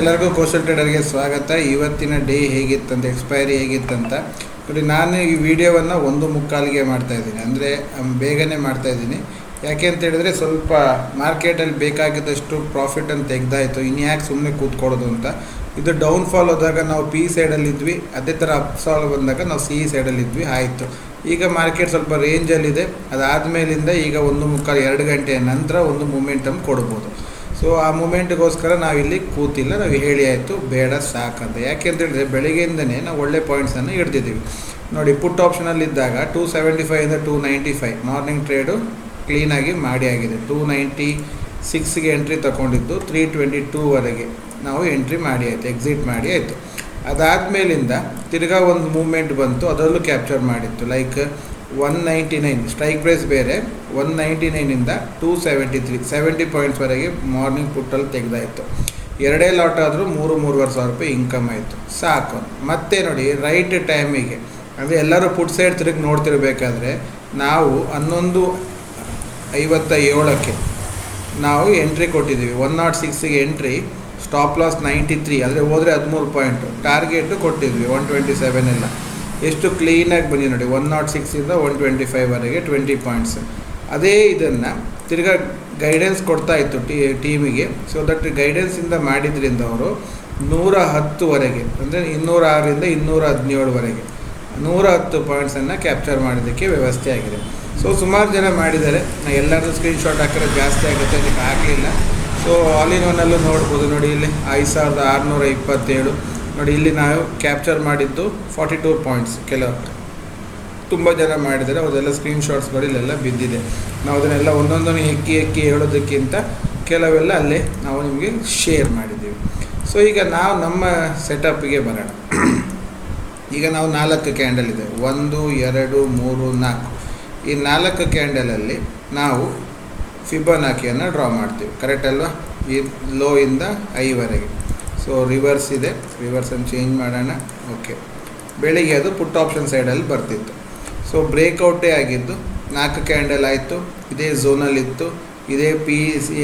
ಎಲ್ಲರಿಗೂ ಕೋಸ್ಟಲ್ ಟ್ರೇಡರ್ಗೆ ಸ್ವಾಗತ. ಇವತ್ತಿನ ಡೇ ಹೇಗಿತ್ತಂತ, ಎಕ್ಸ್ಪೈರಿ ಹೇಗಿತ್ತಂತ. ನೋಡಿ, ನಾನು ಈ ವಿಡಿಯೋವನ್ನು ಒಂದು ಮುಕ್ಕಾಲಿಗೆ ಮಾಡ್ತಾ ಇದ್ದೀನಿ. ಅಂದರೆ ಬೇಗನೆ ಮಾಡ್ತಾ ಇದ್ದೀನಿ. ಯಾಕೆ ಅಂತ ಹೇಳಿದ್ರೆ, ಸ್ವಲ್ಪ ಮಾರ್ಕೆಟಲ್ಲಿ ಬೇಕಾಗಿದ್ದಷ್ಟು ಪ್ರಾಫಿಟನ್ನು ತೆಗ್ದಾಯಿತು. ಇನ್ಯಾಕೆ ಸುಮ್ಮನೆ ಕೂತ್ಕೊಳ್ಳೋದು ಅಂತ. ಇದು ಡೌನ್ ಫಾಲ್ ಹೋದಾಗ ನಾವು ಪಿ ಸೈಡಲ್ಲಿದ್ವಿ ಅದೇ ಥರ ಅಪ್ ಸಾಲ್ ಬಂದಾಗ ನಾವು ಸಿ ಸೈಡಲ್ಲಿದ್ವಿ ಆಯಿತು. ಈಗ ಮಾರ್ಕೆಟ್ ಸ್ವಲ್ಪ ರೇಂಜಲ್ಲಿದೆ. ಅದಾದಮೇಲಿಂದ ಈಗ ಒಂದು ಮುಕ್ಕಾಲು ಎರಡು ಗಂಟೆಯ ನಂತರ ಒಂದು ಮೂಮೆಂಟಮ್ ಕೊಡ್ಬೋದು. ಸೊ ಆ ಮೂಮೆಂಟ್ಗೋಸ್ಕರ ನಾವಿಲ್ಲಿ ಕೂತಿಲ್ಲ, ನಾವು ಹೇಳಿ ಆಯಿತು, ಬೇಡ, ಸಾಕಂತ. ಯಾಕೆ ಅಂತ ಹೇಳಿದ್ರೆ ಬೆಳಗ್ಗೆಯಿಂದನೇ ನಾವು ಒಳ್ಳೆ ಪಾಯಿಂಟ್ಸನ್ನು ಇಡ್ತಿದ್ದೀವಿ ನೋಡಿ ಪುಟ್ ಆಪ್ಷನಲ್ಲಿದ್ದಾಗ two seventy ಫೈವಿಂದ two ninety five morning trade ಕ್ಲೀನಾಗಿ ಮಾಡಿ ಆಗಿದೆ. ಟೂ ನೈಂಟಿ ಸಿಕ್ಸ್ಗೆ ಎಂಟ್ರಿ ತಗೊಂಡಿದ್ದು ತ್ರೀ ಟ್ವೆಂಟಿ ಟೂವರೆಗೆ ನಾವು ಎಂಟ್ರಿ ಮಾಡಿ ಆಯಿತು ಎಕ್ಸಿಟ್ ಮಾಡಿ ಆಯಿತು. ಅದಾದಮೇಲಿಂದ ತಿರ್ಗಾ ಒಂದು ಮೂಮೆಂಟ್ ಬಂತು, ಅದರಲ್ಲೂ ಕ್ಯಾಪ್ಚರ್ ಮಾಡಿತ್ತು. Like one ninety nine strike price ಬೇರೆ ಒನ್ ನೈಂಟಿ ನೈನಿಂದ ಟೂ ಸೆವೆಂಟಿ ತ್ರೀ ಸೆವೆಂಟಿ ಪಾಯಿಂಟ್ಸ್ವರೆಗೆ ಮಾರ್ನಿಂಗ್ ಪುಟ್ಟಲ್ಲಿ ತೆಗೆದಾಯಿತು. ಎರಡೇ ಲಾಟ್ ಆದರೂ ಮೂರು, ಮೂರುವರೆ ಸಾವಿರ ರೂಪಾಯಿ ಇನ್ಕಮ್ ಆಯಿತು. ಸಾಕು. ಮತ್ತೆ ನೋಡಿ ರೈಟ್ ಟೈಮಿಗೆ ಅಂದರೆ ಎಲ್ಲರೂ ಪುಟ್ ಸೈಡ್ ತಿರುಗಿ ನೋಡ್ತಿರ್ಬೇಕಾದ್ರೆ, ನಾವು ಹನ್ನೊಂದು ಐವತ್ತ ಏಳಕ್ಕೆ ನಾವು ಎಂಟ್ರಿ ಕೊಟ್ಟಿದ್ದೀವಿ. One not ಸಿಕ್ಸಿಗೆ entry stop loss ninety three ಅಂದರೆ ಹೋದರೆ ಹದಿಮೂರು ಪಾಯಿಂಟು ಟಾರ್ಗೆಟು ಕೊಟ್ಟಿದ್ವಿ ಒನ್ ಟ್ವೆಂಟಿ ಸೆವೆನ್ ಎಲ್ಲ. ಎಷ್ಟು ಕ್ಲೀನಾಗಿ ಬಂದಿದೆ ನೋಡಿ ಒನ್ ನಾಟ್ ಸಿಕ್ಸಿಂದ ಒನ್ ಟ್ವೆಂಟಿ ಫೈವ್ವರೆಗೆ ಟ್ವೆಂಟಿ ಪಾಯಿಂಟ್ಸ್ ಅದೇ ಇದನ್ನು ತಿರ್ಗಾ ಗೈಡೆನ್ಸ್ ಕೊಡ್ತಾ ಇತ್ತು ಟಿ ಟೀಮಿಗೆ ಸೊ ದಟ್ ಗೈಡೆನ್ಸಿಂದ ಮಾಡಿದ್ರಿಂದ ಅವರು ನೂರ ಹತ್ತುವರೆಗೆ ಅಂದರೆ ಇನ್ನೂರ ಆರರಿಂದ ಇನ್ನೂರ ಹದಿನೇಳುವರೆಗೆ ನೂರ ಹತ್ತು ಪಾಯಿಂಟ್ಸನ್ನು ಕ್ಯಾಪ್ಚರ್ ಮಾಡೋದಕ್ಕೆ ವ್ಯವಸ್ಥೆ ಆಗಿದೆ. ಸೊ ಸುಮಾರು ಜನ ಮಾಡಿದ್ದಾರೆ. ನಾ ಎಲ್ಲರದ್ದು ಸ್ಕ್ರೀನ್ಶಾಟ್ ಹಾಕಿದ್ರೆ ಜಾಸ್ತಿ ಆಗುತ್ತೆ, ಅದಕ್ಕೆ ಆಗಲಿಲ್ಲ ಸೊ ಆಲ್ ಇನ್ ಒನ್ನಲ್ಲೂ ನೋಡ್ಬೋದು ನೋಡಿ, ಇಲ್ಲಿ ಐದು ಸಾವಿರದ ಆರುನೂರ ಇಪ್ಪತ್ತೇಳು. ನೋಡಿ, ಇಲ್ಲಿ ನಾವು ಕ್ಯಾಪ್ಚರ್ ಮಾಡಿದ್ದು ಫಾರ್ಟಿ ಟೂ ಪಾಯಿಂಟ್ಸ್ ಕೆಲವು ತುಂಬ ಜನ ಮಾಡಿದರೆ ಅವರೆಲ್ಲ ಸ್ಕ್ರೀನ್ಶಾಟ್ಸ್ಗಳು ಇಲ್ಲೆಲ್ಲ ಬಿದ್ದಿದೆ. ನಾವು ಅದನ್ನೆಲ್ಲ ಒಂದೊಂದನ್ನು ಹೆಕ್ಕಿ ಹೆಕ್ಕಿ ಹೇಳೋದಕ್ಕಿಂತ ಕೆಲವೆಲ್ಲ ಅಲ್ಲೇ ನಾವು ನಿಮಗೆ ಶೇರ್ ಮಾಡಿದ್ದೀವಿ. ಸೊ ಈಗ ನಾವು ನಮ್ಮ ಸೆಟಪ್ಗೆ ಬರೋಣ. ಈಗ ನಾವು ನಾಲ್ಕು ಕ್ಯಾಂಡಲ್ ಇದೆ. ಒಂದು, ಎರಡು, ಮೂರು, ನಾಲ್ಕು. ಈ ನಾಲ್ಕು ಕ್ಯಾಂಡಲಲ್ಲಿ ನಾವು ಫಿಬೊನಾಕಿಯನ್ನು ಡ್ರಾ ಮಾಡ್ತೀವಿ. ಕರೆಕ್ಟ್ ಅಲ್ವಾ? ಈ ಲೋ ಇಂದ ಐವರೆಗೆ. ಸೊ ರಿವರ್ಸ್ ಇದೆ. ರಿವರ್ಸನ್ನು ಚೇಂಜ್ ಮಾಡೋಣ. ಓಕೆ ಬೆಳಿಗ್ಗೆ ಅದು ಪುಟ್ ಆಪ್ಷನ್ ಸೈಡಲ್ಲಿ ಬರ್ತಿತ್ತು. ಸೊ ಬ್ರೇಕ್ಔಟೇ ಆಗಿದ್ದು, ನಾಲ್ಕು ಕ್ಯಾಂಡಲ್ ಆಯಿತು, ಇದೇ ಝೋನಲ್ಲಿತ್ತು ಇದೇ ಪಿ ಸಿ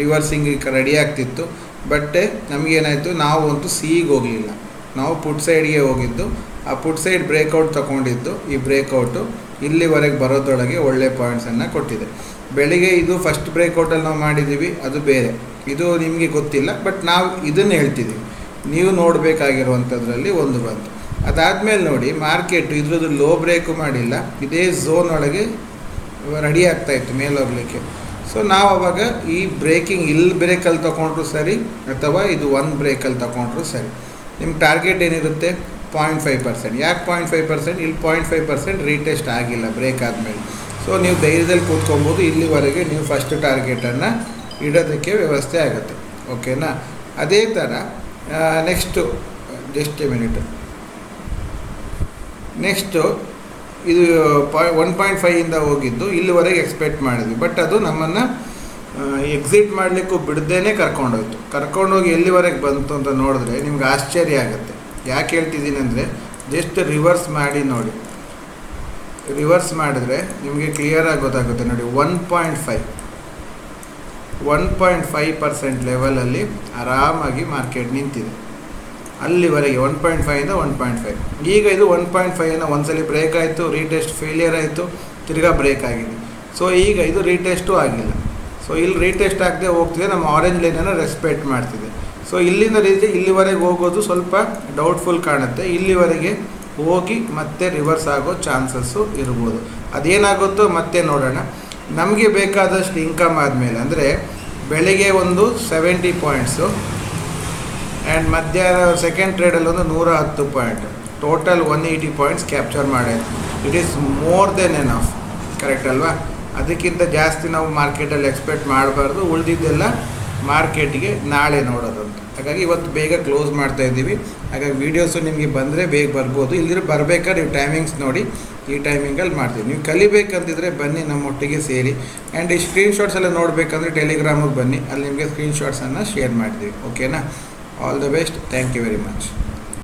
ರಿವರ್ಸಿಂಗ್ ರೆಡಿ ಆಗ್ತಿತ್ತು. ಬಟ್ ನಮಗೇನಾಯಿತು ನಾವು ಅಂತೂ ಸಿಗೆ ಹೋಗಲಿಲ್ಲ. ನಾವು ಪುಟ್ ಸೈಡ್ಗೆ ಹೋಗಿದ್ದು, ಆ ಪುಟ್ ಸೈಡ್ ಬ್ರೇಕೌಟ್ ತೊಗೊಂಡಿದ್ದು, ಈ ಬ್ರೇಕ್ಔಟು ಇಲ್ಲಿವರೆಗೆ ಬರೋದ್ರೊಳಗೆ ಒಳ್ಳೆ ಪಾಯಿಂಟ್ಸನ್ನು ಕೊಟ್ಟಿದೆ. ಬೆಳಿಗ್ಗೆ ಇದು ಫಸ್ಟ್ ಬ್ರೇಕೌಟಲ್ಲಿ ನಾವು ಮಾಡಿದ್ದೀವಿ ಅದು ಬೇರೆ. ಇದು ನಿಮಗೆ ಗೊತ್ತಿಲ್ಲ ಬಟ್ ನಾವು ಇದನ್ನು ಹೇಳ್ತಿದ್ದೀವಿ ನೀವು ನೋಡಬೇಕಾಗಿರುವಂಥದ್ರಲ್ಲಿ ಒಂದು ಬಂತು. ಅದಾದಮೇಲೆ ನೋಡಿ ಮಾರ್ಕೆಟ್ ಇದ್ರದ್ದು ಲೋ ಬ್ರೇಕು ಮಾಡಿಲ್ಲ, ಇದೇ ಝೋನ್ ಒಳಗೆ ರೆಡಿ ಆಗ್ತಾಯಿತ್ತು ಇತ್ತು ಹೋಗಲಿಕ್ಕೆ. ಸೊ ನಾವು ಅವಾಗ ಈ ಬ್ರೇಕಿಂಗ್ ಇಲ್ಲಿ ಬ್ರೇಕಲ್ಲಿ ತೊಗೊಂಡ್ರು ಸರಿ, ಅಥವಾ ಇದು ಒನ್ ಬ್ರೇಕಲ್ಲಿ ತೊಗೊಂಡ್ರು ಸರಿ. ನಿಮ್ಮ ಟಾರ್ಗೆಟ್ ಏನಿರುತ್ತೆ? ಪಾಯಿಂಟ್ ಫೈವ್ ಪರ್ಸೆಂಟ್ ಯಾಕೆ ಪಾಯಿಂಟ್ ಫೈವ್ ಪರ್ಸೆಂಟ್ ಇಲ್ಲಿ ಪಾಯಿಂಟ್ ಫೈವ್ ಪರ್ಸೆಂಟ್ ರೀಟೆಸ್ಟ್ ಆಗಿಲ್ಲ ಬ್ರೇಕ್ ಆದಮೇಲೆ. ಸೊ ನೀವು ಧೈರ್ಯದಲ್ಲಿ ಕೂತ್ಕೊಬೋದು. ಇಲ್ಲಿವರೆಗೆ ನೀವು ಫಸ್ಟ್ ಟಾರ್ಗೆಟನ್ನು ಇಡೋದಕ್ಕೆ ವ್ಯವಸ್ಥೆ ಆಗುತ್ತೆ. ಓಕೆನಾ ಅದೇ ಥರ next just a minute next ಇದು ಪಾಯ್ ಒನ್ ಪಾಯಿಂಟ್ ಫೈವಿಂದ ಹೋಗಿದ್ದು, ಇಲ್ಲಿವರೆಗೆ ಎಕ್ಸ್ಪೆಕ್ಟ್ ಮಾಡಿದ್ವಿ. ಬಟ್ ಅದು ನಮ್ಮನ್ನು ಎಕ್ಸಿಟ್ ಮಾಡಲಿಕ್ಕೂ ಬಿಡದೇನೆ ಕರ್ಕೊಂಡೋಯ್ತು. ಕರ್ಕೊಂಡೋಗಿ ಎಲ್ಲಿವರೆಗೆ ಬಂತು ಅಂತ ನೋಡಿದ್ರೆ ನಿಮ್ಗೆ ಆಶ್ಚರ್ಯ ಆಗುತ್ತೆ. ಯಾಕೆ ಹೇಳ್ತಿದ್ದೀನಿ ಅಂದರೆ ಜಸ್ಟ್ ರಿವರ್ಸ್ ಮಾಡಿ ನೋಡಿ. ರಿವರ್ಸ್ ಮಾಡಿದ್ರೆ ನಿಮಗೆ ಕ್ಲಿಯರಾಗಿ ಗೊತ್ತಾಗುತ್ತೆ. ನೋಡಿ one point five one point five percent ಲೆವೆಲಲ್ಲಿ ಆರಾಮಾಗಿ ಮಾರ್ಕೆಟ್ ನಿಂತಿದೆ. ಅಲ್ಲಿವರೆಗೆ ಒನ್ ಪಾಯಿಂಟ್ ಫೈವಿಂದ ಒನ್ ಪಾಯಿಂಟ್ ಫೈವ್ ಈಗ ಇದು ಒನ್ ಪಾಯಿಂಟ್ ಫೈವನ್ನ ಒಂದ್ಸಲಿ ಬ್ರೇಕ್ ಆಯಿತು ರೀಟೆಸ್ಟ್ ಫೇಲಿಯರ್ ಆಯಿತು, ತಿರ್ಗಾ ಬ್ರೇಕ್ ಆಗಿದೆ. ಸೊ ಈಗ ಇದು ರೀಟೆಸ್ಟು ಆಗಿಲ್ಲ. ಸೊ ಇಲ್ಲಿ ರೀಟೆಸ್ಟ್ ಆಗದೆ ಹೋಗ್ತಿದೆ, ನಮ್ಮ ಆರೆಂಜ್ ಲೈನನ್ನು ರೆಸ್ಪೆಕ್ಟ್ ಮಾಡ್ತಿದೆ. ಸೊ ಇಲ್ಲಿಂದ ರೀತಿ ಇಲ್ಲಿವರೆಗೆ ಹೋಗೋದು ಸ್ವಲ್ಪ ಡೌಟ್ಫುಲ್ ಕಾಣುತ್ತೆ. ಇಲ್ಲಿವರೆಗೆ ಹೋಗಿ ಮತ್ತೆ ರಿವರ್ಸ್ ಆಗೋ ಚಾನ್ಸಸ್ಸು ಇರ್ಬೋದು. ಅದೇನಾಗುತ್ತೋ ಮತ್ತೆ ನೋಡೋಣ. ನಮಗೆ ಬೇಕಾದಷ್ಟು ಇನ್ಕಮ್ ಆದಮೇಲೆ, ಅಂದರೆ ಬೆಳಿಗ್ಗೆ ಒಂದು ಸೆವೆಂಟಿ ಪಾಯಿಂಟ್ಸು ಆ್ಯಂಡ್ ಮಧ್ಯಾಹ್ನ ಸೆಕೆಂಡ್ ಟ್ರೇಡಲ್ಲಿ ಒಂದು ನೂರ ಹತ್ತು point total one eighty points capture ಮಾಡಿದೆ. It is more than enough correct ಅಲ್ವಾ? ಅದಕ್ಕಿಂತ ಜಾಸ್ತಿ ನಾವು ಮಾರ್ಕೆಟಲ್ಲಿ ಎಕ್ಸ್ಪೆಕ್ಟ್ ಮಾಡಬಾರ್ದು. ಉಳಿದಿದ್ದೆಲ್ಲ ಮಾರ್ಕೆಟಿಗೆ ನಾಳೆ ನೋಡೋದಂತ ಹಾಗಾಗಿ ಇವತ್ತು ಬೇಗ ಕ್ಲೋಸ್ ಮಾಡ್ತಾ ಇದ್ದೀವಿ. ಹಾಗಾಗಿ ವೀಡಿಯೋಸು ನಿಮಗೆ ಬಂದರೆ ಬೇಗ ಬರ್ಬೋದು. ಇಲ್ಲದಿದ್ರೆ ಬರಬೇಕಾದ್ರೆ ನೀವು ಟೈಮಿಂಗ್ಸ್ ನೋಡಿ ಈ ಟೈಮಿಂಗಲ್ಲಿ ಮಾಡ್ತೀವಿ. ನೀವು ಕಲಿಬೇಕಂತಿದ್ರೆ ಬನ್ನಿ ನಮ್ಮೊಟ್ಟಿಗೆ ಸೇರಿ. ಆ್ಯಂಡ್ ಈ ಸ್ಕ್ರೀನ್ಶಾಟ್ಸ್ ಎಲ್ಲ ನೋಡಬೇಕಂದ್ರೆ ಟೆಲಿಗ್ರಾಮಿಗೆ ಬನ್ನಿ. ಅಲ್ಲಿ ನಿಮಗೆ ಸ್ಕ್ರೀನ್ಶಾಟ್ಸನ್ನು ಶೇರ್ ಮಾಡ್ತೀವಿ. ಓಕೆನಾ all the best thank you very much